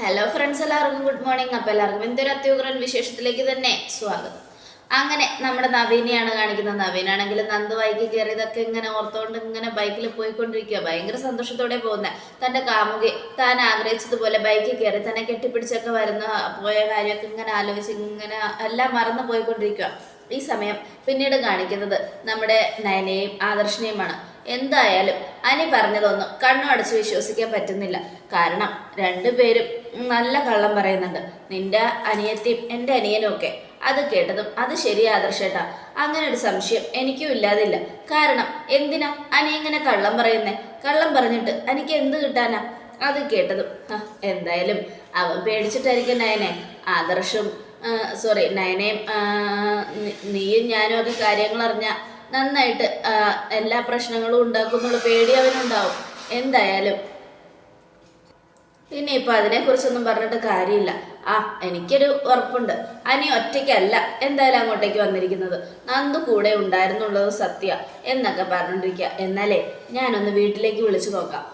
Hello friends എല്ലാവർക്കും good morning അപ്പോൾ എല്ലാവർക്കും എന്തൊരു അത്യുഗ്രൻ വിശേഷത്തിലേക്ക് തന്നെ സ്വാഗതം. അങ്ങനെ നമ്മുടെ നവീനെയാണ് കാണിക്കുന്നത്. നവീനാണെങ്കിൽ നന്ദു ബൈക്കിൽ കയറിയതൊക്കെ ഇങ്ങനെ ഓർത്തുകൊണ്ട് ഇങ്ങനെ ബൈക്കിൽ പോയിക്കൊണ്ടിരിക്കുക ഭയങ്കര സന്തോഷത്തോടെ പോകുന്ന. തന്റെ കാമുകി താൻ ആഗ്രഹിച്ചതുപോലെ ബൈക്കിൽ കയറി തന്നെ കെട്ടിപ്പിടിച്ചൊക്കെ വരുന്ന പോയ കാര്യമൊക്കെ ഇങ്ങനെ ആലോചിച്ച് ഇങ്ങനെ എല്ലാം മറന്നു പോയിക്കൊണ്ടിരിക്കുക ഈ സമയം പിന്നീട് കാണിക്കുന്നത് നമ്മുടെ നയനയും ആദർശിനെയുമാണ്. എന്തായാലും അനി പറഞ്ഞതൊന്നും കണ്ണു അടച്ച് വിശ്വസിക്കാൻ പറ്റുന്നില്ല. കാരണം രണ്ടുപേരും നല്ല കള്ളം പറയുന്നുണ്ട്. നിന്റെ അനിയത്തിയും എന്റെ അനിയനും ഒക്കെ. അത് കേട്ടതും അത് ശരിയാ ആദർശേട്ടാ അങ്ങനെ ഒരു സംശയം എനിക്കും ഇല്ലാതില്ല. കാരണം എന്തിനാ അനി ഇങ്ങനെ കള്ളം പറയുന്നേ? കള്ളം പറഞ്ഞിട്ട് എനിക്ക് എന്ത് കിട്ടാനാ? അത് കേട്ടതും എന്തായാലും അവൻ പേടിച്ചിട്ടായിരിക്കും നയനെ. ആദർശും സോറി നയനയും നീയും ഞാനും ഒക്കെ കാര്യങ്ങൾ അറിഞ്ഞ നന്നായിട്ട് എല്ലാ പ്രശ്നങ്ങളും ഉണ്ടാക്കും എന്നുള്ള പേടി അവനുണ്ടാവും. എന്തായാലും. പിന്നെ ഇപ്പൊ അതിനെക്കുറിച്ചൊന്നും പറഞ്ഞിട്ട് കാര്യമില്ല. ആ എനിക്കൊരു ഉറപ്പുണ്ട്. അനി ഒറ്റയ്ക്കല്ല എന്തായാലും അങ്ങോട്ടേക്ക് വന്നിരിക്കുന്നത്. നന്ദു കൂടെ ഉണ്ടായിരുന്നുള്ളത് സത്യ എന്നൊക്കെ പറഞ്ഞോണ്ടിരിക്കുക എന്നാലേ ഞാനൊന്ന് വീട്ടിലേക്ക് വിളിച്ചു നോക്കാം.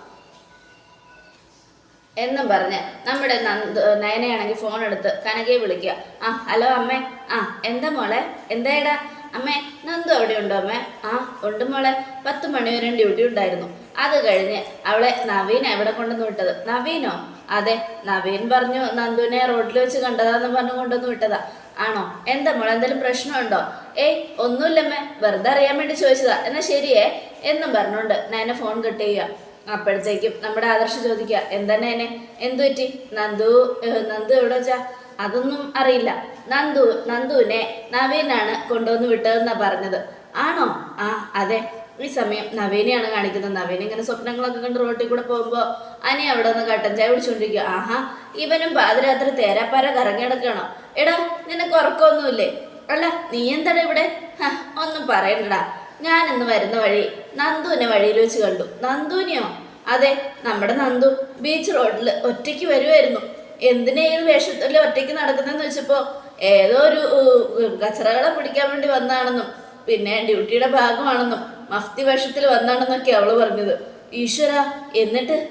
എന്നും പറഞ്ഞ് നമ്മുടെ നന്ദ് നയനയാണെങ്കിൽ ഫോൺ എടുത്ത് കനകയെ വിളിക്കുക. ആ ഹലോ അമ്മേ. ആ എന്താ മോളെ? എന്തായടാ അമ്മേ നന്ദു അവിടെ ഉണ്ടോ അമ്മേ? ആ ഉണ്ട് മോളെ. പത്ത് മണിവരെ ഡ്യൂട്ടി ഉണ്ടായിരുന്നു. അത് കഴിഞ്ഞ് അവളെ നവീൻ എവിടെ കൊണ്ടുവന്ന് വിട്ടത്. നവീനോ? അതെ നവീൻ പറഞ്ഞു നന്ദുവിനെ റോഡിൽ വെച്ച് കണ്ടതാന്ന് പറഞ്ഞു കൊണ്ടുവന്ന് വിട്ടതാ. ആണോ? എന്താ മോളെ എന്തെങ്കിലും പ്രശ്നമുണ്ടോ? ഏയ് ഒന്നുമില്ലമ്മേ വെറുതെ അറിയാൻ വേണ്ടി ചോദിച്ചതാ. എന്നാ ശരിയേ. എന്നും പറഞ്ഞുകൊണ്ട് എന്നെ ഫോൺ കട്ട് ചെയ്യുക. അപ്പോഴത്തേക്കും നമ്മുടെ ആദർശ് ചോദിക്കുക എന്താണ് എന്നെ എന്തു പറ്റി? നന്ദു നന്ദു എവിടെ വെച്ചാ? അതൊന്നും അറിയില്ല. നന്ദു നന്ദുവിനെ നവീനാണ് കൊണ്ടുവന്ന് വിട്ടതെന്നാ പറഞ്ഞത്. ആണോ? ആ അതെ. ഈ സമയം നവീനെയാണ് കാണിക്കുന്നത്. നവീൻ ഇങ്ങനെ സ്വപ്നങ്ങളൊക്കെ കണ്ട് റോട്ടിൽ കൂടെ പോകുമ്പോൾ അനി അവിടെ നിന്ന് കട്ടൻ ചായ കുടിച്ചോണ്ടിരിക്കുക ആഹാ ഇവനും പാതിരാത്രി തേരാപ്പാര കറങ്ങി കിടക്കണോ എടാ നിനക്ക് ഉറക്കമൊന്നുമില്ലേ? അല്ല നീ എന്താടാ ഇവിടെ? ഒന്നും പറയണ്ടടാ ഞാനിന്ന് വരുന്ന വഴി നന്ദുവിനെ വഴിയിൽ വെച്ച് കണ്ടു. നന്ദുവിനെയോ? അതെ നമ്മുടെ നന്ദു ബീച്ച് റോഡിൽ ഒറ്റയ്ക്ക് വരുമായിരുന്നു എന്തിനാ ഈ വേഷത്തിൽ ഒറ്റയ്ക്ക് നടക്കുന്നതെന്ന് വെച്ചപ്പോ ഏതോ ഒരു കച്ചറകളെ പിടിക്കാൻ വേണ്ടി വന്നാണെന്നും പിന്നെ ഡ്യൂട്ടിയുടെ ഭാഗമാണെന്നും മഫ്തി വേഷത്തിൽ വന്നാണെന്നൊക്കെ അവൾ പറഞ്ഞത്. ഈശ്വര എന്നിട്ട്?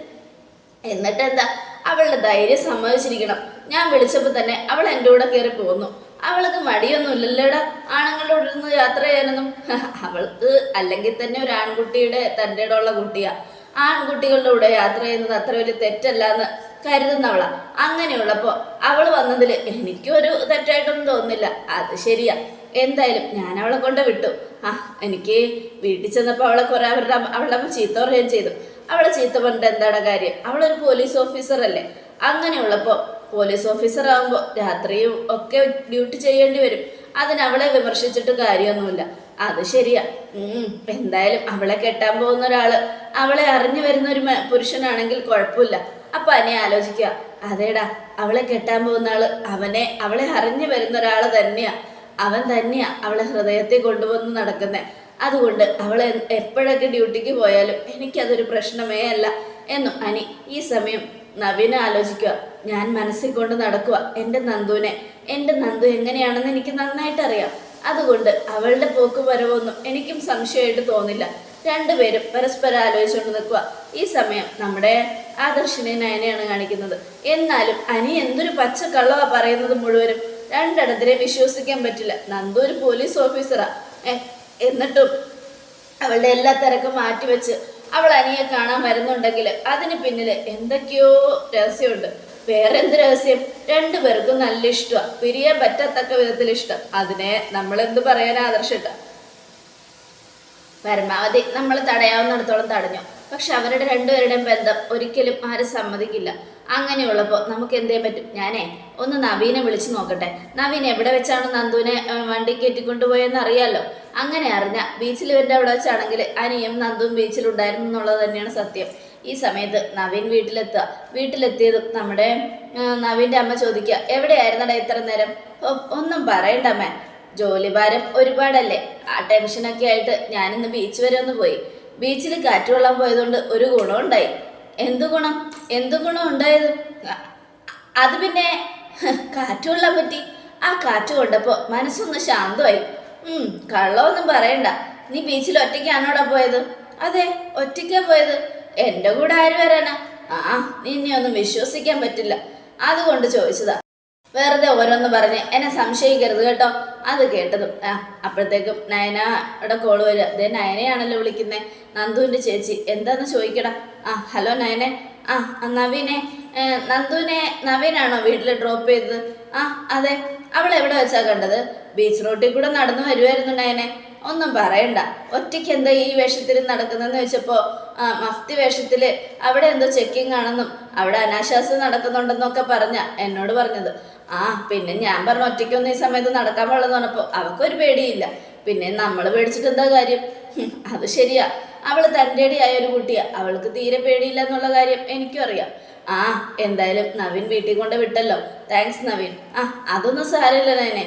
എന്നിട്ട് എന്താ അവളുടെ ധൈര്യം സമ്മതിച്ചിരിക്കണം. ഞാൻ വിളിച്ചപ്പോൾ തന്നെ അവൾ എന്റെ കൂടെ കയറി പോന്നു. അവൾക്ക് മടിയൊന്നുമില്ലല്ലോടാ? ആണുങ്ങളുടെ ഇരുന്ന് യാത്ര ചെയ്യാനൊന്നും. അവൾക്ക് അല്ലെങ്കിൽ തന്നെ ഒരു ആൺകുട്ടിയുടെ തന്റെ ഉള്ള കുട്ടിയാ. ആൺകുട്ടികളുടെ കൂടെ യാത്ര ചെയ്യുന്നത് അത്ര വലിയ തെറ്റല്ല എന്ന് കരുതുന്നവളാ. അങ്ങനെയുള്ളപ്പോ അവൾ വന്നതിൽ എനിക്കൊരു തെറ്റായിട്ടൊന്നും തോന്നുന്നില്ല. അത് ശരിയാ. എന്തായാലും ഞാൻ അവളെ കൊണ്ട് വിട്ടു. ആ എനിക്ക് വീട്ടിൽ ചെന്നപ്പോൾ അവളെ കുറെ അവരുടെ അവളുടെ അമ്മ ചീത്ത പറയുകയും ചെയ്തു. അവളെ ചീത്ത പറഞ്ഞിട്ട് എന്താണ് കാര്യം? അവളൊരു പോലീസ് ഓഫീസർ അല്ലേ? അങ്ങനെയുള്ളപ്പോൾ പോലീസ് ഓഫീസർ ആകുമ്പോൾ രാത്രിയും ഒക്കെ ഡ്യൂട്ടി ചെയ്യേണ്ടി വരും. അതിനവളെ വിമർശിച്ചിട്ട് കാര്യമൊന്നുമില്ല. അത് ശരിയാ. ഉം, എന്തായാലും അവളെ കെട്ടാൻ പോകുന്ന ഒരാൾ. അവളെ അറിഞ്ഞു വരുന്ന ഒരു പുരുഷനാണെങ്കിൽ കുഴപ്പമില്ല. അപ്പൊ അനി ആലോചിക്കുക. അതേടാ അവളെ കെട്ടാൻ പോകുന്ന ആൾ അവനെ അവളെ അറിഞ്ഞു വരുന്ന ഒരാൾ തന്നെയാ. അവൻ തന്നെയാ അവളെ ഹൃദയത്തെ കൊണ്ടുവന്ന് നടക്കുന്നത് അതുകൊണ്ട് അവളെ എപ്പോഴൊക്കെ ഡ്യൂട്ടിക്ക് പോയാലും എനിക്കതൊരു പ്രശ്നമേ അല്ല. എന്നും അനി ഈ സമയം നവീന ആലോചിക്കുക. ഞാൻ മനസ്സിൽ കൊണ്ട് നടക്കുക എന്റെ നന്ദുവിനെ. എന്റെ നന്ദു എങ്ങനെയാണെന്ന് എനിക്ക് നന്നായിട്ട് അറിയാം അതുകൊണ്ട് അവളുടെ പോക്ക് വരവൊന്നും എനിക്കും സംശയമായിട്ട് തോന്നില്ല. രണ്ടുപേരും പരസ്പരം ആലോചിച്ചുകൊണ്ട് നിൽക്കുക. ഈ സമയം നമ്മുടെ ആദർശിനെ നയനെയാണ് കാണിക്കുന്നത്. എന്നാലും അനി എന്തൊരു പച്ച കള്ളവാ പറയുന്നത് മുഴുവനും. രണ്ടിടത്തിനെ വിശ്വസിക്കാൻ പറ്റില്ല. നന്ദു ഒരു പോലീസ് ഓഫീസറാ. എന്നിട്ടും അവളുടെ എല്ലാ തിരക്കും മാറ്റിവെച്ച് അവൾ അനിയെ കാണാൻ വരുന്നുണ്ടെങ്കിൽ അതിന് പിന്നിൽ എന്തൊക്കെയോ രഹസ്യമുണ്ട്. വേറെ എന്ത് രഹസ്യം? രണ്ടു പേർക്കും നല്ല ഇഷ്ടമാണ് പിരിയാൻ പറ്റത്തക്ക വിധത്തിൽ ഇഷ്ടം. അതിനെ നമ്മൾ എന്ത് പറയാൻ ആദർശിട്ട? പരമാവധി നമ്മൾ തടയാവുന്നിടത്തോളം തടഞ്ഞു. പക്ഷെ അവരുടെ രണ്ടുപേരുടെയും ബന്ധം ഒരിക്കലും ആരും സമ്മതിക്കില്ല. അങ്ങനെയുള്ളപ്പോൾ നമുക്ക് എന്തേ പറ്റും? ഞാനേ ഒന്ന് നവീനെ വിളിച്ചു നോക്കട്ടെ. നവീൻ എവിടെ വെച്ചാണ് നന്ദുവിനെ വണ്ടി കയറ്റിക്കൊണ്ടുപോയെന്ന് അറിയാലോ അങ്ങനെ അറിഞ്ഞ ബീച്ചിൽ ഇവന്റെ അവിടെ വെച്ചാണെങ്കിൽ അനിയും നന്ദുവും ബീച്ചിലുണ്ടായിരുന്നു എന്നുള്ളത് തന്നെയാണ് സത്യം. ഈ സമയത്ത് നവീൻ വീട്ടിലെത്തുക. വീട്ടിലെത്തിയതും നമ്മുടെ നവീന്റെ അമ്മ ചോദിക്കുക എവിടെയായിരുന്നടാ ഇത്ര നേരം? ഒന്നും പറയണ്ട അമ്മ. ജോലിഭാരം ഒരുപാടല്ലേ. ആ ടെൻഷനൊക്കെ ആയിട്ട് ഞാനിന്ന് ബീച്ച് വരെ ഒന്ന് പോയി. ബീച്ചിൽ കാറ്റ് പോയതുകൊണ്ട് ഒരു ഗുണം ഉണ്ടായി. എന്ത് ഗുണം? എന്ത് ഗുണം ഉണ്ടായത്? അത് പിന്നെ കാറ്റ് പറ്റി. ആ കാറ്റ് കൊണ്ടപ്പോൾ മനസ്സൊന്ന് ശാന്തമായി. കള്ളമൊന്നും പറയണ്ട. നീ ബീച്ചിൽ ഒറ്റയ്ക്കാണോടാ പോയത്? അതെ ഒറ്റയ്ക്കാ പോയത്. എന്റെ കൂടെ ആര് വരാനാ? ആ നിന്നെ ഒന്നും വിശ്വസിക്കാൻ പറ്റില്ല. അതുകൊണ്ട് ചോദിച്ചതാ. വെറുതെ ഓരോന്ന് പറഞ്ഞ് എന്നെ സംശയിക്കരുത് കേട്ടോ. അത് കേട്ടതും ആ അപ്പോഴത്തേക്കും നയനയുടെ കോൾ വരിക. അതേ നയനയാണല്ലോ വിളിക്കുന്നത് നന്ദുവിന്റെ ചേച്ചി. എന്താന്ന് ചോദിക്കടാ? ആ ഹലോ നയനെ. ആ നവീനെ. നന്ദുവിനെ നവീനാണോ വീട്ടിൽ ഡ്രോപ്പ് ചെയ്തത്? ആ അതെ. അവൾ എവിടെ വെച്ചാ കണ്ടത്? ബീച്ച് റോട്ടിൽ കൂടെ നടന്നു വരുമായിരുന്നു നയനെ. ഒന്നും പറയണ്ട. ഒറ്റയ്ക്ക് എന്താ ഈ വേഷത്തിൽ നടക്കുന്നതെന്ന് വെച്ചപ്പോൾ മഫ്തി വേഷത്തിൽ അവിടെ എന്തോ ചെക്കിംഗ് ആണെന്നും അവിടെ അനാശാസ്യം നടക്കുന്നുണ്ടെന്നൊക്കെ പറഞ്ഞ എന്നോട് പറഞ്ഞത്. ആ പിന്നെ ഞാൻ പറഞ്ഞു ഒറ്റയ്ക്കൊന്നും ഈ സമയത്ത് നടക്കാൻ പാടില്ലെന്ന് പറഞ്ഞപ്പോൾ അവൾക്കൊരു പേടിയില്ല. പിന്നെ നമ്മൾ പേടിച്ചിട്ട് എന്താ കാര്യം? അത് ശരിയാ. അവൾ തന്റെ തന്റെടിയായ ഒരു കുട്ടിയാ. അവൾക്ക് തീരെ പേടിയില്ല എന്നുള്ള കാര്യം എനിക്കും അറിയാം. ആ എന്തായാലും നവീൻ വീട്ടിൽ കൊണ്ട് വിട്ടല്ലോ. താങ്ക്സ് നവീൻ. ആ അതൊന്നും സാരമില്ല നേനെ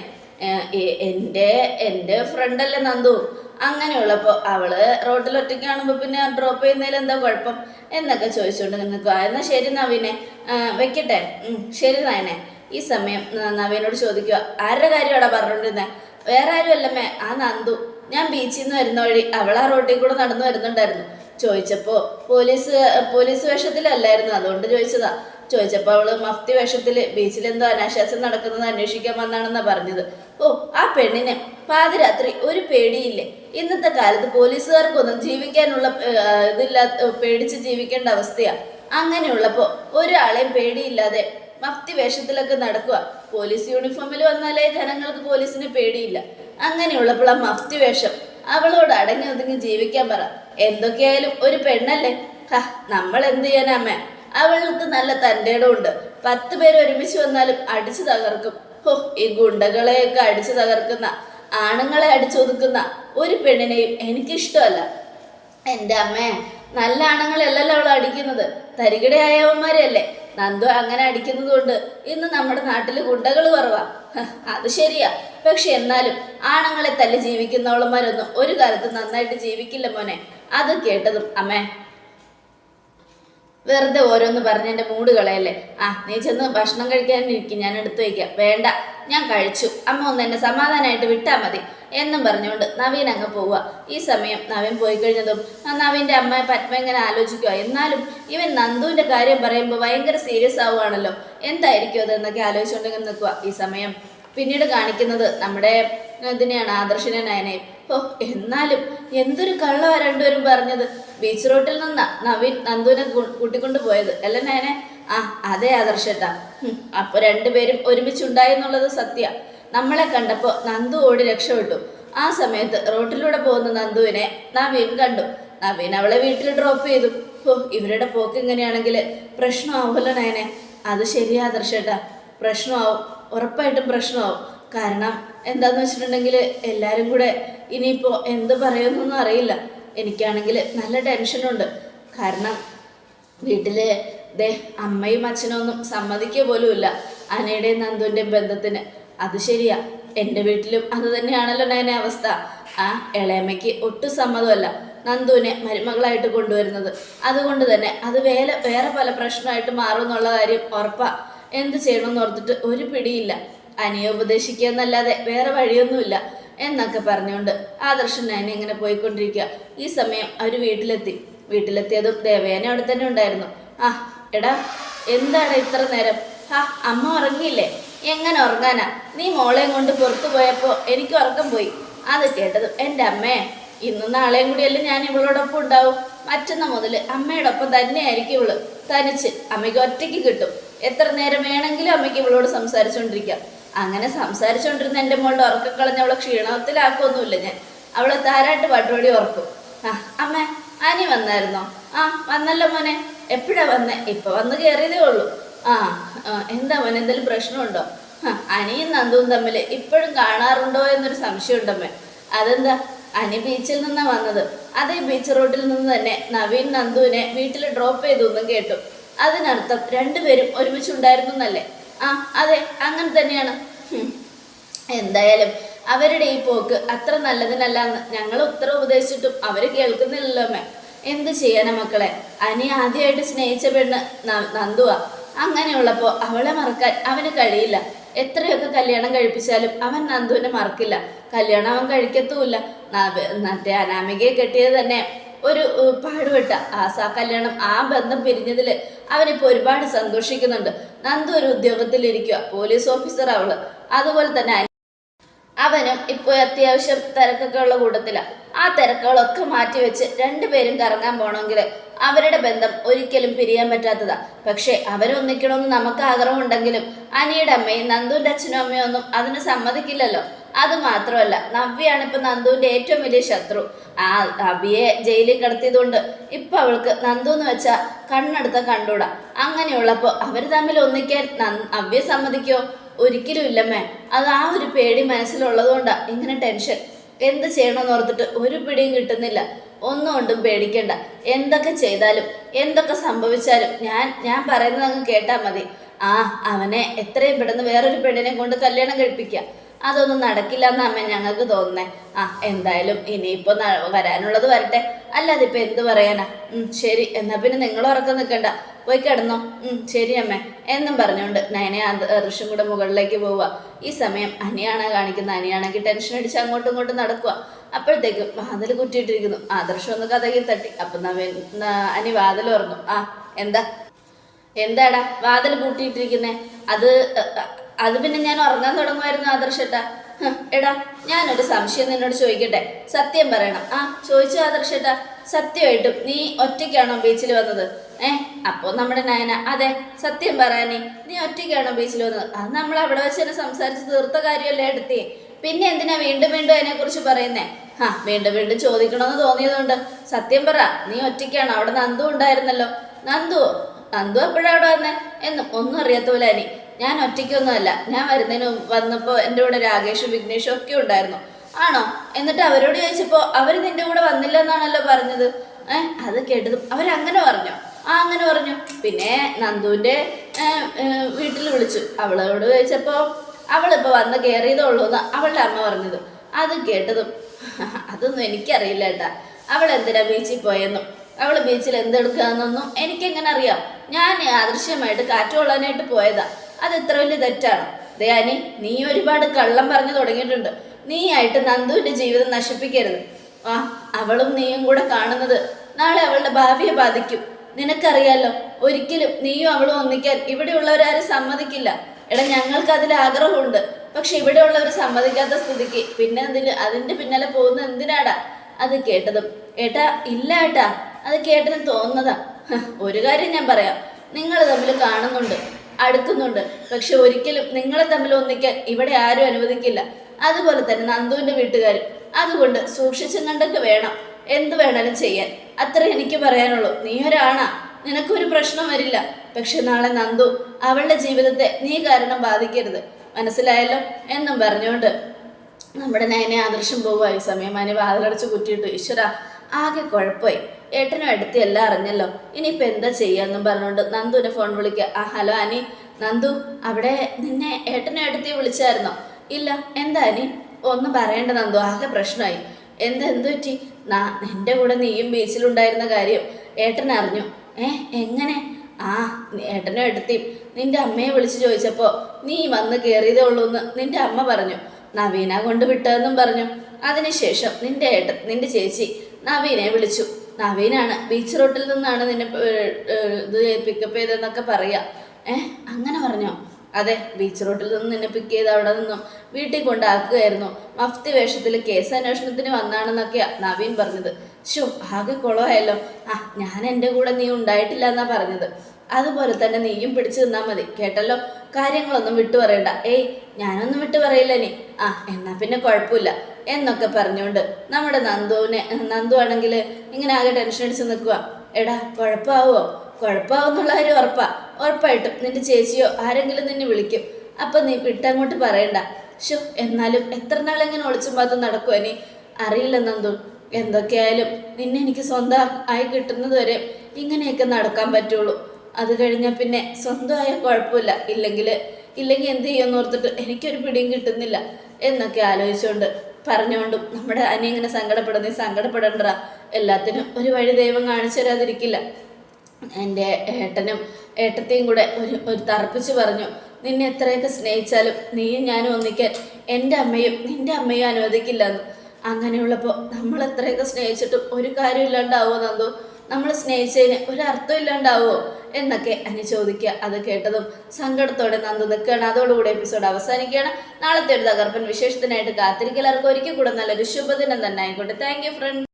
എന്റെ എന്റെ ഫ്രണ്ടല്ലേ നന്ദു. അങ്ങനെയുള്ളപ്പോൾ അവൾ റോഡിൽ ഒറ്റയ്ക്ക് കാണുമ്പോൾ പിന്നെ ഡ്രോപ്പ് ചെയ്യുന്നതിൽ എന്താ കുഴപ്പം എന്നൊക്കെ ചോദിച്ചുകൊണ്ട് നിൽക്കുക എന്നാൽ ശരി നവീനെ. വെക്കട്ടെ. ശരി നയനെ. ഈ സമയം നവീനോട് ചോദിക്കുക ആരുടെ കാര്യമാണ് പറഞ്ഞുകൊണ്ടിരുന്നത് വേറെ ആരുമല്ലമ്മേ ആ നന്ദു. ഞാൻ ബീച്ചിൽ നിന്ന് വരുന്ന വഴി അവൾ ആ റോഡിൽ കൂടെ നടന്നു വരുന്നുണ്ടായിരുന്നു. ചോദിച്ചപ്പോൾ പോലീസ് പോലീസ് വേഷത്തിലല്ലായിരുന്നു. അതുകൊണ്ട് ചോദിച്ചതാ. ചോദിച്ചപ്പോൾ അവൾ മഫ്തി വേഷത്തിൽ ബീച്ചിൽ എന്തോ അനാശാസം നടക്കുന്നത് അന്വേഷിക്കാൻ വന്നാണെന്നാണ് പറഞ്ഞത്. ഓ ആ പെണ്ണിനെ പാതിരാത്രി ഒരു പേടിയില്ലേ? ഇന്നത്തെ കാലത്ത് പോലീസുകാർക്കൊന്നും ജീവിക്കാനുള്ള ഇതില്ലാ പേടിച്ച് ജീവിക്കേണ്ട അവസ്ഥയാ. അങ്ങനെയുള്ളപ്പോൾ ഒരാളെയും പേടിയില്ലാതെ മഫ്തി വേഷത്തിലൊക്കെ നടക്കുക പോലീസ് യൂണിഫോമിൽ വന്നാലേ ജനങ്ങൾക്ക് പോലീസിന് പേടിയില്ല. അങ്ങനെയുള്ളപ്പോൾ ആ മഫ്തി വേഷം അവളോട് അടങ്ങി ഒതുങ്ങി ജീവിക്കാൻ പറ. എന്തൊക്കെയായാലും ഒരു പെണ്ണല്ലേ? ഹ നമ്മൾ എന്ത് ചെയ്യാനമ്മ അവൾക്ക് നല്ല തന്റെ ഉണ്ട് പത്ത് പേര് ഒരുമിച്ച് വന്നാലും അടിച്ചു തകർക്കും. ഹോ ഈ ഗുണ്ടകളെയൊക്കെ അടിച്ചു തകർക്കുന്ന ആണുങ്ങളെ അടിച്ചൊതുക്കുന്ന ഒരു പെണ്ണിനെയും എനിക്കിഷ്ടമല്ല. എന്റെ അമ്മേ നല്ല ആണുങ്ങളല്ലല്ലോ അവൾ അടിക്കുന്നത്. തരികിടയായവന്മാരെയല്ലേ നന്ദു അങ്ങനെ അടിക്കുന്നത് കൊണ്ട് ഇന്ന് നമ്മുടെ നാട്ടിൽ ഗുണ്ടകൾ കുറവാ. അത് ശരിയാ. പക്ഷെ എന്നാലും ആണുങ്ങളെ തല്ലി ജീവിക്കുന്നവളന്മാരൊന്നും ഒരു കാലത്ത് നന്നായിട്ട് ജീവിക്കില്ല മോനെ. അത് കേട്ടതും അമ്മേ. വെറുതെ ഓരോന്ന് പറഞ്ഞ് എന്റെ മൂഡ് കളയല്ലേ? ആ നീ ചെന്ന് ഭക്ഷണം കഴിക്കാനിരിക്കും ഞാൻ എടുത്തു വയ്ക്കാം. വേണ്ട ഞാൻ കഴിച്ചു. അമ്മ ഒന്ന് എന്നെ സമാധാനമായിട്ട് വിട്ടാൽ മതി. എന്നും പറഞ്ഞുകൊണ്ട് നവീൻ അങ്ങ് പോവുക. ഈ സമയം നവീൻ പോയി കഴിഞ്ഞതും നവീന്റെ അമ്മയെ പത്മ ഇങ്ങനെ ആലോചിക്കുക. എന്നാലും ഇവൻ നന്ദുവിന്റെ കാര്യം പറയുമ്പോൾ ഭയങ്കര സീരിയസ് ആവുകയാണല്ലോ. എന്തായിരിക്കും അതെന്നൊക്കെ ആലോചിച്ചുകൊണ്ട് നിൽക്കുക. ഈ സമയം പിന്നീട് കാണിക്കുന്നത് നമ്മുടെ ഇതിനെയാണ് ആദർശിനെ നയനെ ഓ എന്നാലും എന്തൊരു കള്ള രണ്ടുപേരും പറഞ്ഞത്. ബീച്ച് റോട്ടിൽ നിന്നാ നവീൻ നന്ദുവിനെ കൂട്ടിക്കൊണ്ടു പോയത്. അല്ല നയനെ? ആ അതെ ആദർശട്ടാ. അപ്പൊ രണ്ടുപേരും ഒരുമിച്ചുണ്ടായി എന്നുള്ളത് സത്യ. നമ്മളെ കണ്ടപ്പോ നന്ദു ഓടി രക്ഷപ്പെട്ടു. ആ സമയത്ത് റോട്ടിലൂടെ പോകുന്ന നന്ദുവിനെ നവീൻ കണ്ടു. നവീൻ അവളെ വീട്ടിൽ ഡ്രോപ്പ് ചെയ്തു. ഓ ഇവരുടെ പോക്ക് ഇങ്ങനെയാണെങ്കിൽ പ്രശ്നമാവുമല്ലോ നയനെ. അത് ശരിയാ ആദർശേട്ടാ. പ്രശ്നമാവും. ഉറപ്പായിട്ടും പ്രശ്നമാവും. കാരണം എന്താന്ന് വെച്ചിട്ടുണ്ടെങ്കിൽ എല്ലാവരും കൂടെ ഇനിയിപ്പോൾ എന്ത് പറയുമെന്നൊന്നും അറിയില്ല. എനിക്കാണെങ്കിൽ നല്ല ടെൻഷനുണ്ട് കാരണം വീട്ടിൽ ദേ അമ്മയും അച്ഛനും ഒന്നും സമ്മതിക്കുക ഇല്ല അനയുടെയും നന്ദുവിന്റെയും ബന്ധത്തിന്. അത് ശരിയാ. എന്റെ വീട്ടിലും അത് തന്നെയാണല്ലോ നയനെ അവസ്ഥ. ആ ഇളയമ്മയ്ക്ക് ഒട്ടും സമ്മതമല്ല നന്ദുവിനെ മരുമകളായിട്ട് കൊണ്ടുവരുന്നത്. അതുകൊണ്ട് തന്നെ അത് വേറെ വേറെ പല പ്രശ്നമായിട്ട് മാറും എന്നുള്ള കാര്യം ഉറപ്പാ. എന്ത് ചെയ്യണമെന്ന് ഓർത്തിട്ട് ഒരു പിടിയില്ല. അനിയെ ഉപദേശിക്കുക എന്നല്ലാതെ വേറെ വഴിയൊന്നുമില്ല എന്നൊക്കെ പറഞ്ഞുകൊണ്ട് ആദർശൻ അനി ഇങ്ങനെ പോയിക്കൊണ്ടിരിക്കുക. ഈ സമയം അവർ വീട്ടിലെത്തി. വീട്ടിലെത്തിയതും ദേവയാന അവിടെ തന്നെ ഉണ്ടായിരുന്നു. ആ എടാ എന്താണ് ഇത്ര നേരം? ആ അമ്മ ഉറങ്ങിയില്ലേ? എങ്ങനെ ഉറങ്ങാനാ? നീ മോളെയും കൊണ്ട് പുറത്തു പോയപ്പോൾ എനിക്ക് ഉറക്കം പോയി. അത് കേട്ടതും എന്റെ അമ്മേ ഇന്നും നാളെയും കൂടിയല്ലേ ഞാൻ ഇവളോടൊപ്പം ഉണ്ടാവും? മറ്റന്നാ മുതൽ അമ്മയോടൊപ്പം തന്നെയായിരിക്കും ഇവൾ. തനിച്ച് അമ്മയ്ക്ക് ഒറ്റയ്ക്ക് കിട്ടും. എത്ര നേരം വേണമെങ്കിലും അമ്മയ്ക്ക് ഇവളോട് സംസാരിച്ചുകൊണ്ടിരിക്കാം അങ്ങനെ സംസാരിച്ചുകൊണ്ടിരുന്ന എന്റെ മോളുടെ ഉറക്കം കളഞ്ഞ് അവളെ ക്ഷീണത്തിലാക്കൊന്നുമില്ല ഞാൻ. അവളെ താരാട്ട് പാട്ടോടി ഉറക്കും ആ അമ്മ അനി വന്നായിരുന്നോ? ആ വന്നല്ലോ മോനെ. എപ്പോഴാ വന്നേ? ഇപ്പൊ വന്ന് കയറിയതേ ഉള്ളൂ. ആ എന്താ മോനെ എന്തെങ്കിലും പ്രശ്നമുണ്ടോ? അനിയും നന്ദുവും തമ്മിൽ ഇപ്പോഴും കാണാറുണ്ടോ എന്നൊരു സംശയമുണ്ടമ്മേ. അതെന്താ? അനി ബീച്ചിൽ നിന്നാ വന്നത്. അതേ ബീച്ച് റോഡിൽ നിന്ന് തന്നെ നവീൻ നന്ദുവിനെ വീട്ടിൽ ഡ്രോപ്പ് ചെയ്തു എന്നും കേട്ടു. അതിനർത്ഥം രണ്ടുപേരും ഒരുമിച്ചുണ്ടായിരുന്നു എന്നല്ലേ ആ അതെ അങ്ങനെ തന്നെയാണ്. എന്തായാലും അവരുടെ ഈ പോക്ക് അത്ര നല്ലതിനല്ല എന്ന് ഞങ്ങൾ ഉത്തരം ഉപദേശിച്ചിട്ടും അവർ കേൾക്കുന്നില്ലല്ലോ മേ എന്ത് ചെയ്യാനാ മക്കളെ? അനി ആദ്യമായിട്ട് സ്നേഹിച്ച പെണ്ണ് നന്ദുവ. അങ്ങനെയുള്ളപ്പോൾ അവളെ മറക്കാൻ അവന് കഴിയില്ല. എത്രയൊക്കെ കല്യാണം കഴിപ്പിച്ചാലും അവൻ നന്ദുവിനെ മറക്കില്ല. കല്യാണം അവൻ കഴിക്കത്തുമില്ല. മറ്റേ അനാമികയെ കെട്ടിയത് തന്നെ ഒരു പാടുപെട്ട ആസാ കല്യാണം ആ ബന്ധം പിരിഞ്ഞതിൽ അവനിപ്പോൾ ഒരുപാട് സന്തോഷിക്കുന്നുണ്ട്. നന്ദു ഒരു ഉദ്യോഗത്തിലിരിക്കുക പോലീസ് ഓഫീസർ അവൾ. അതുപോലെ തന്നെ അവനും ഇപ്പോൾ അത്യാവശ്യം തിരക്കൊക്കെ ഉള്ള കൂട്ടത്തിലാണ് ആ തിരക്കുകളൊക്കെ മാറ്റി വെച്ച് രണ്ടുപേരും കറങ്ങാൻ പോകണമെങ്കിൽ അവരുടെ ബന്ധം ഒരിക്കലും പിരിയാൻ പറ്റാത്തതാ. പക്ഷേ അവരൊന്നിക്കണമെന്ന് നമുക്ക് ആഗ്രഹമുണ്ടെങ്കിലും അനിയുടെ അമ്മയും നന്ദുവിന്റെ അച്ഛനും അമ്മയും ഒന്നും അതിന് സമ്മതിക്കില്ലല്ലോ. അത് മാത്രമല്ല നവ്യാണ് ഇപ്പൊ നന്ദുവിന്റെ ഏറ്റവും വലിയ ശത്രു. ആ നവ്യയെ ജയിലിൽ കിടത്തിയതുകൊണ്ട് ഇപ്പൊ അവൾക്ക് നന്ദു എന്ന് വെച്ചാൽ കണ്ണെടുത്ത കണ്ടൂടാ. അങ്ങനെയുള്ളപ്പോൾ അവർ തമ്മിൽ ഒന്നിക്കാൻ നവ്യ സമ്മതിക്കോ? ഒരിക്കലും ഇല്ലമ്മേ. അത് ആ ഒരു പേടി മനസ്സിലുള്ളതുകൊണ്ടാ ഇങ്ങനെ ടെൻഷൻ. എന്ത് ചെയ്യണമെന്ന് ഓർത്തിട്ട് ഒരു പിടിയും കിട്ടുന്നില്ല. ഒന്നും കൊണ്ടും പേടിക്കണ്ട. എന്തൊക്കെ ചെയ്താലും എന്തൊക്കെ സംഭവിച്ചാലും ഞാൻ ഞാൻ പറയുന്നത് അങ്ങ് കേട്ടാൽ മതി. ആ അവനെ എത്രയും പെട്ടെന്ന് വേറൊരു പെണ്ണിനെ കൊണ്ട് കല്യാണം കഴിപ്പിക്കാം. അതൊന്നും നടക്കില്ല എന്ന് അമ്മ ഞങ്ങൾക്ക് തോന്നുന്നേ. ആ എന്തായാലും ഇനിയിപ്പോ ന- വരാനുള്ളത് വരട്ടെ. അല്ലാതെ ഇപ്പൊ എന്ത് പറയാനാ? ശരി എന്നാ പിന്നെ നിങ്ങൾ ഉറക്കം നിൽക്കണ്ട. പോയി കിടന്നോ. ശരി അമ്മേ. എന്നും പറഞ്ഞുകൊണ്ട് നയനെ ഋഷും കൂടെ മുകളിലേക്ക് പോവുക. ഈ സമയം അനിയാണ് കാണിക്കുന്ന അനിയാണെങ്കിൽ ടെൻഷൻ അടിച്ച് അങ്ങോട്ടും ഇങ്ങോട്ടും നടക്കുക. അപ്പോഴത്തേക്കും വാതിൽ കുറ്റിയിട്ടിരിക്കുന്നു. ആദർശം ഒന്ന് കഥകിൽ തട്ടി. അപ്പം നവൻ അനി വാതിൽ തുറന്നു. ആ എന്താ? എന്താടാ വാതിൽ കൂട്ടിയിട്ടിരിക്കുന്നേ അത് അത് പിന്നെ ഞാൻ ഉറങ്ങാൻ തുടങ്ങുമായിരുന്നു ആദർശേട്ടാ എടാ ഞാനൊരു സംശയം നിന്നോട് ചോദിക്കട്ടെ? സത്യം പറയണം. ആ ചോദിച്ചു ആദർശേട്ടാ സത്യമായിട്ടും നീ ഒറ്റയ്ക്കാണോ ബീച്ചിൽ വന്നത്? ഏ അപ്പോൾ നമ്മുടെ നയന. അതെ സത്യം പറയാനേ നീ. ഒറ്റയ്ക്കാണോ ബീച്ചിൽ വന്നത്? അത് നമ്മൾ അവിടെ വെച്ച് തന്നെ സംസാരിച്ച് തീർത്ത കാര്യമല്ലേ എടുത്തി. പിന്നെ എന്തിനാ വീണ്ടും വീണ്ടും അതിനെക്കുറിച്ച് പറയുന്നേ? ആ വീണ്ടും വീണ്ടും ചോദിക്കണമെന്ന് തോന്നിയതുകൊണ്ട്. സത്യം പറ നീ ഒറ്റയ്ക്കാണോ. അവിടെ നന്ദു ഉണ്ടായിരുന്നല്ലോ. നന്ദുവോ? നന്ദു എപ്പോഴാണ് അവിടെ വന്നേ? എന്നും ഒന്നും അറിയാത്ത പോലെ അനി. ഞാൻ ഒറ്റയ്ക്കൊന്നുമല്ല. ഞാൻ വരുന്നതിന് വന്നപ്പോൾ എന്റെ കൂടെ രാകേഷും വിഘ്നേഷും ഒക്കെ ഉണ്ടായിരുന്നു. ആണോ? എന്നിട്ട് അവരോട് ചോദിച്ചപ്പോൾ അവർ നിന്റെ കൂടെ വന്നില്ല എന്നാണല്ലോ പറഞ്ഞത്. ഏ അത് കേട്ടതും അവരങ്ങനെ പറഞ്ഞു. ആ അങ്ങനെ പറഞ്ഞു. പിന്നെ നന്ദുവിന്റെ വീട്ടിൽ വിളിച്ചു. അവളോട് ചോദിച്ചപ്പോൾ അവളിപ്പോൾ വന്ന് കയറിയതേ ഉള്ളൂ എന്ന് അവളുടെ അമ്മ പറഞ്ഞത്. അത് കേട്ടതും അതൊന്നും എനിക്കറിയില്ല ഏട്ടാ. അവൾ എന്തിനാ ബീച്ചിൽ പോയെന്നും. അവൾ ബീച്ചിൽ എന്തെടുക്കാന്നൊന്നും എനിക്കെങ്ങനെ അറിയാം. ഞാൻ ആദൃശ്യമായിട്ട് കാറ്റ് കൊള്ളാനായിട്ട് പോയതാ. അത് എത്ര വലിയ തെറ്റാണ്. ദയാനി നീ ഒരുപാട് കള്ളം പറഞ്ഞു തുടങ്ങിയിട്ടുണ്ട്. നീ ആയിട്ട് നന്ദുവിന്റെ ജീവിതം നശിപ്പിക്കരുത്. ആ അവളും നീയും കൂടെ കാണുന്നത് നാളെ അവളുടെ ഭാവിയെ ബാധിക്കും. നിനക്കറിയാലോ ഒരിക്കലും നീയും അവളും ഒന്നിക്കാൻ ഇവിടെയുള്ളവരാരും സമ്മതിക്കില്ല. എടാ ഞങ്ങൾക്ക് അതിൽ ആഗ്രഹമുണ്ട്. പക്ഷെ ഇവിടെയുള്ളവർ സമ്മതിക്കാത്ത സ്ഥിതിക്ക് പിന്നെ അതിന്റെ പിന്നാലെ പോകുന്ന എന്തിനാടാ? അത് കേട്ടതും ഏട്ടാ ഇല്ല ഏട്ടാ. അത് കേട്ടെന്ന് തോന്നുന്നതാ. ഒരു കാര്യം ഞാൻ പറയാം. നിങ്ങൾ തമ്മിൽ കാണുന്നുണ്ട് അടുക്കുന്നുണ്ട്. പക്ഷെ ഒരിക്കലും നിങ്ങളെ തമ്മിൽ ഒന്നിക്കാൻ ഇവിടെ ആരും അനുവദിക്കില്ല. അതുപോലെ തന്നെ നന്ദുവിന്റെ വീട്ടുകാരും. അതുകൊണ്ട് സൂക്ഷിച്ചും കണ്ടൊക്കെ വേണം. എന്ത് വേണേലും ചെയ്യാൻ. അത്ര എനിക്ക് പറയാനുള്ളൂ. നീ ഒരാണാ. നിനക്കൊരു പ്രശ്നം വരില്ല. പക്ഷെ നാളെ നന്ദു അവളുടെ ജീവിതത്തെ നീ കാരണം ബാധിക്കരുത്. മനസ്സിലായല്ലോ? എന്നും പറഞ്ഞുകൊണ്ട് നമ്മുടെ നയനെ ആദർശം പോവുക. ഈ സമയം അതിനെ വാതിലടച്ച് കുറ്റിയിട്ടു ഈശ്വര ആകെ കുഴപ്പമായി. ഏട്ടനും അടുത്ത് എല്ലാം അറിഞ്ഞല്ലോ. ഇനിയിപ്പോൾ എന്താ ചെയ്യാന്നും പറഞ്ഞുകൊണ്ട് നന്ദുവിനെ ഫോൺ വിളിക്കുക ആ ഹലോ അനി. നന്ദു അവിടെ നിന്നെ ഏട്ടനും അടുത്ത് വിളിച്ചായിരുന്നോ? ഇല്ല എന്താ അനി? ഒന്നും പറയണ്ട നന്ദു ആകെ പ്രശ്നമായി. എന്താ എന്തു പറ്റി? നാ എന്റെ കൂടെ നീയും ബീച്ചിലുണ്ടായിരുന്ന കാര്യം ഏട്ടൻ അറിഞ്ഞു. ഏ എങ്ങനെ? ആ ഏട്ടനും എടുത്തിയും നിന്റെ അമ്മയെ വിളിച്ചു ചോദിച്ചപ്പോൾ നീ വന്ന് കയറിയതേ ഉള്ളൂ എന്ന് നിന്റെ അമ്മ പറഞ്ഞു. നവീന കൊണ്ട് വിട്ടതെന്നും പറഞ്ഞു. അതിനുശേഷം നിന്റെ ഏട്ടൻ നിന്റെ ചേച്ചി നവീനെ വിളിച്ചു. നവീനാണ്. ബീച്ച് റോട്ടിൽ നിന്നാണ് നിന്നെ ഇത് പിക്കപ്പ് ചെയ്തതെന്നൊക്കെ പറയാ. ഏ അങ്ങനെ പറഞ്ഞോ? അതെ ബീച്ച് റോട്ടിൽ നിന്ന് നിന്നെ പിക്ക് ചെയ്ത് അവിടെ നിന്നും വീട്ടിൽ കൊണ്ടാക്കുകയായിരുന്നു. മഫ്തി വേഷത്തിൽ കേസ് അന്വേഷണത്തിന് വന്നാണെന്നൊക്കെയാ നവീൻ പറഞ്ഞത്. ഷോ ആകെ കുളമായല്ലോ. ആ ഞാൻ എന്റെ കൂടെ നീ ഉണ്ടായിട്ടില്ല എന്നാ പറഞ്ഞത്. അതുപോലെ തന്നെ നീയും പിടിച്ചു നിന്നാൽ മതി. കേട്ടല്ലോ? കാര്യങ്ങളൊന്നും വിട്ടു പറയണ്ട. ഏയ് ഞാനൊന്നും വിട്ടു പറയില്ല ആ എന്നാ പിന്നെ കുഴപ്പമില്ല. എന്നൊക്കെ പറഞ്ഞുകൊണ്ട് നമ്മുടെ നന്ദുവിനെ നന്ദു ആണെങ്കിൽ ഇങ്ങനെ ആകെ ടെൻഷൻ അടിച്ച് നിൽക്കുക എടാ കുഴപ്പമാവോ കുഴപ്പമാവുന്നുള്ള കാര്യം ഉറപ്പാ. ഉറപ്പായിട്ടും നിന്റെ ചേച്ചിയോ ആരെങ്കിലും നിന്നെ വിളിക്കും. അപ്പം നീ വിട്ടങ്ങോട്ട് പറയണ്ട. ഷോ എന്നാലും എത്ര നാളെങ്ങനെ ഒളിച്ചും പാത്തും നടക്കുവാ നീ അറിയില്ല നന്ദു. എന്തൊക്കെയായാലും നിന്നെ എനിക്ക് സ്വന്തം ആയി കിട്ടുന്നത് വരെ ഇങ്ങനെയൊക്കെ നടക്കാൻ പറ്റുള്ളൂ. അത് കഴിഞ്ഞാൽ പിന്നെ സ്വന്തമായ കുഴപ്പമില്ല. ഇല്ലെങ്കിൽ ഇല്ലെങ്കിൽ എന്ത് ചെയ്യുമെന്ന് ഓർത്തിട്ട് എനിക്കൊരു പിടിയും കിട്ടുന്നില്ല എന്നൊക്കെ ആലോചിച്ചുകൊണ്ട് പറഞ്ഞുകൊണ്ടും നമ്മുടെ അനി ഇങ്ങനെ സങ്കടപ്പെടുന്ന സങ്കടപ്പെടണ്ട എല്ലാത്തിനും ഒരു വഴി ദൈവം കാണിച്ചു തരാതിരിക്കില്ല. എന്റെ ഏട്ടനും ഏട്ടത്തെയും കൂടെ ഒരു ഒരു തറപ്പിച്ച് പറഞ്ഞു നിന്നെ എത്രയൊക്കെ സ്നേഹിച്ചാലും നീയും ഞാനും ഒന്നിക്കാൻ എന്റെ അമ്മയും നിന്റെ അമ്മയും അനുവദിക്കില്ലെന്ന് അങ്ങനെയുള്ളപ്പോൾ നമ്മൾ എത്രയൊക്കെ സ്നേഹിച്ചിട്ടും ഒരു കാര്യം ഇല്ലാണ്ടാവോ നന്ദു? നമ്മൾ സ്നേഹിച്ചതിന് ഒരു അർത്ഥം ഇല്ലാണ്ടാവോ എന്നൊക്കെ അനി ചോദിക്കുക. അത് കേട്ടതും സങ്കടത്തോടെ നന്ദു നിൽക്കുകയാണ്. അതോടുകൂടി എപ്പിസോഡ് അവസാനിക്കുകയാണ്. നാളത്തെ ഒരു തകർപ്പൻ വിശേഷത്തിനായിട്ട് കാത്തിരിക്കലർക്കും ഒരിക്കൽ കൂടെ നല്ലൊരു ശുഭദിനം തന്നെ ആയിക്കോട്ടെ. Thank you front